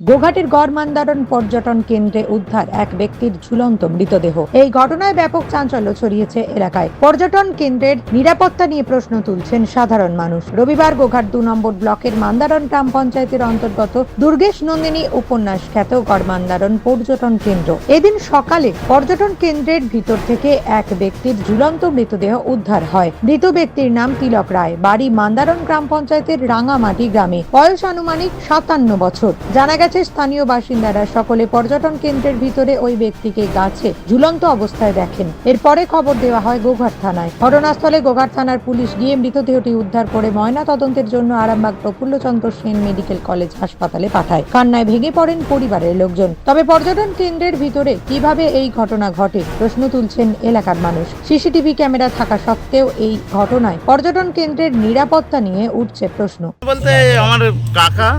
গোঘাটের গড়মান্দারণ পর্যটন কেন্দ্রে উদ্ধার এক ব্যক্তির ঝুলন্ত মৃতদেহ। এই ঘটনায় ব্যাপক চাঞ্চল্য ছড়িয়েছে এলাকায়। পর্যটন কেন্দ্রের নিরাপত্তা নিয়ে প্রশ্ন তুলছেন সাধারণ মানুষ। রবিবার গোঘাট দু নম্বর ব্লকের মান্দারণ গ্রাম পঞ্চায়েতের অন্তর্গত দুর্গেশ নন্দিনী উপন্যাস খ্যাত গড়মান্দারণ পর্যটন কেন্দ্র। এদিন সকালে পর্যটন কেন্দ্রের ভিতর থেকে এক ব্যক্তির ঝুলন্ত মৃতদেহ উদ্ধার হয়। মৃত ব্যক্তির নাম তিলক রায়, বাড়ি মান্দারণ গ্রাম পঞ্চায়েতের রাঙামাটি গ্রামে। বয়স আনুমানিক সাতান্ন বছর। জানা গেছে স্থানীয় বাসিন্দারা। সকলে পর্যটন কেন্দ্রের ভিতরে ওই ব্যক্তিকে গাছে ঝুলন্ত অবস্থায় দেখেন। এরপরে খবর দেওয়া হয় গোঘাট থানায়। ঘটনাস্থলে গোঘাট থানার পুলিশ গিয়ে মৃতদেহটি উদ্ধার করে ময়না তদন্তের জন্য আরামবাগ প্রফুল্লচন্দ্র সেন মেডিকেল কলেজ হাসপাতালে পাঠায়। কান্নায় ভেঙে পড়েন পরিবারের লোকজন। তবে পর্যটন কেন্দ্রের ভিতরে কীভাবে এই ঘটনা ঘটে, প্রশ্ন তুলছেন এলাকার মানুষ। সিসিটিভি ক্যামেরা থাকা সত্ত্বেও এই ঘটনায় পর্যটন কেন্দ্রের নিরাপত্তা নিয়ে উঠছে প্রশ্ন। বলতে আমার কাকা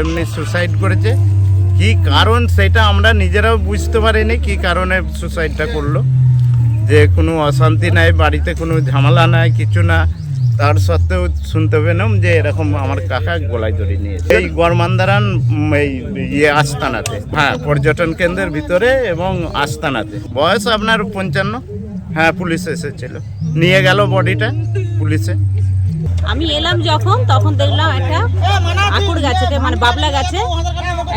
এমনি সুসাইড করেছে। কি কারণ সেটা আমরা নিজেরাও বুঝতে পারিনি, কি কারণে সুসাইডটা করল। যে কোনো অশান্তি নাই, বাড়িতে কোনো ঝামেলা নাই, কিছু না। তার সত্ত্বেও শুনতে পেলাম যে এরকম আমার কাকা গলায় ধরে নিয়েছে। এই গরমান্দারান এই ইয়ে আস্তানাতে হ্যাঁ পর্যটন কেন্দ্রের ভিতরে এবং আস্তানাতে। বয়স আপনার পঞ্চান্ন? হ্যাঁ পুলিশ এসেছিল। নিয়ে গেল বডিটা পুলিশে। আমি এলাম যখন, তখন দেখলাম একটা আকুর গাছে মানে বাবলা গাছে,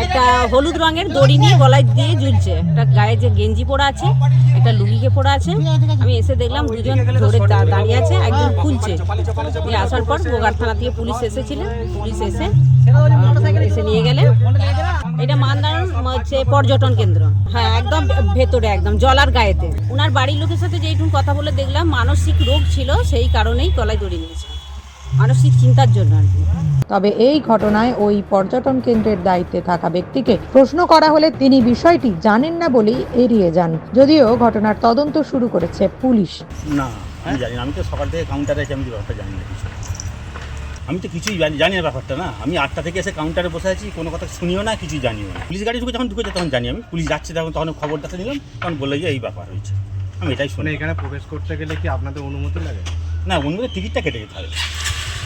একটা হলুদ রঙের দড়ি নিয়ে গলায় দিয়ে ঝুলছে। একটা গায়ে যে গেঞ্জি পরা আছে, একটা লুঙ্গিকে পরা আছে। আমি এসে দেখলাম দুজন ধরে দাঁড়িয়ে আছে, একজন খুলছে। দিয়ে আসার পর গোগার থানা থেকে পুলিশ এসেছিলেন পুলিশ এসে এসে নিয়ে গেলেন। এটা মান্দারণ হচ্ছে পর্যটন কেন্দ্র। হ্যাঁ একদম ভেতরে, একদম জলার গায়েতে। ওনার বাড়ির লোকের সাথে যেইটুকু কথা বলে দেখলাম, মানসিক রোগ ছিল, সেই কারণেই গলায় দড়ি নিয়েছে। মানসিক চিন্তার জন্য আর কি। তবে এই ঘটনায় ওই পর্যটন কেন্দ্রের দায়িত্বে থাকা ব্যক্তিকে প্রশ্ন করা হলে তিনি বিষয়টি জানেন না বলেই এড়িয়ে যান। যদিও ঘটনার তদন্ত শুরু করেছে পুলিশ। না আমি জানি না। আমি তো সকাল থেকে কাউন্টারে আছি আমি তো ব্যাপারটা জানি না কিছু। আমি তো কিছুই জানি জানি না ব্যাপারটা না। আমি আটটা থেকে এসে কাউন্টারে বসে আছি কোনো কথা শুনিও না কিছুই জানিও না। পুলিশ গাড়ি ঢুকে যখন ঢুকেছে তখন জানি আমি। পুলিশ যাচ্ছে তখন তখন খবরটাতে নিলাম তখন বলল যে এই ব্যাপার হয়েছে। আমি এটাই শুনি। মানে এখানে প্রবেশ করতে গেলে কি আপনাদের অনুমতি লাগে? না অন্যদের টিকিটটা কেটে যেতে হবে।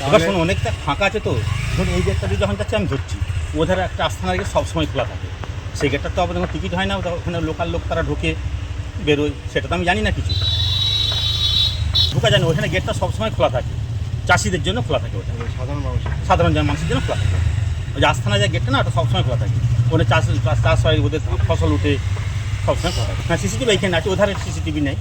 এবার শোনো অনেকটা ফাঁকা আছে তো। ধরুন এই গেটটা যখন যাচ্ছে আমি ধরছি। ওধারে একটা আস্থানা গেট সবসময় খোলা থাকে। সেই গেটটা তো আবার যখন টিকিট হয় না ওখানে লোকাল লোক তারা ঢোকে বেরোয়। সেটা তো আমি জানি না কিছু। ঢোকা জানি ওখানে গেটটা সবসময় খোলা থাকে। চাষিদের জন্য খোলা থাকে ওটা। সাধারণ মানুষের সাধারণ জন মানুষের জন্য খোলা থাকে। ওই যে আস্থানা যে গেটটা না ওটা সবসময় খোলা থাকে। ওখানে চাষ চাষ- হয় ওদের ফসল উঠে সবসময় খোলা থাকে। না সিসিটিভি এইখানে আছে ওধারে সিসিটিভি নেই।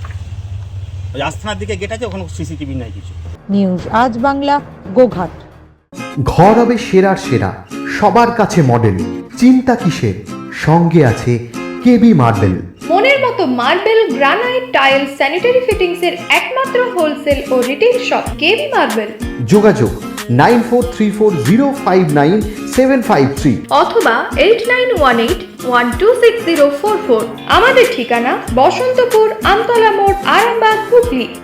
ওই আস্থানার দিকে গেট আছে ওখানে সিসিটিভি নেই কিছু। নিউজ আজ বাংলা গোঘাট। ঘর হবে সেরার সেরা সবার কাছে মডেল চিন্তা কিসের? সঙ্গে আছে কেবি মার্বেল মনের মতো marble granite tile sanitary fittings এর একমাত্র হোলসেল ও রিটেল শপ কেবি মার্বেল যোগাযোগ nine four three four zero five nine seven five three. অথবা eight nine one eight one two six zero four four আমাদের ঠিকানা বসন্তপুর আমতলা মোড় হুগলি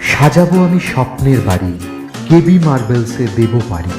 সাজাবো আমি স্বপ্নের বাড়ি কেবি মার্বেলসে দেবো বাড়ি।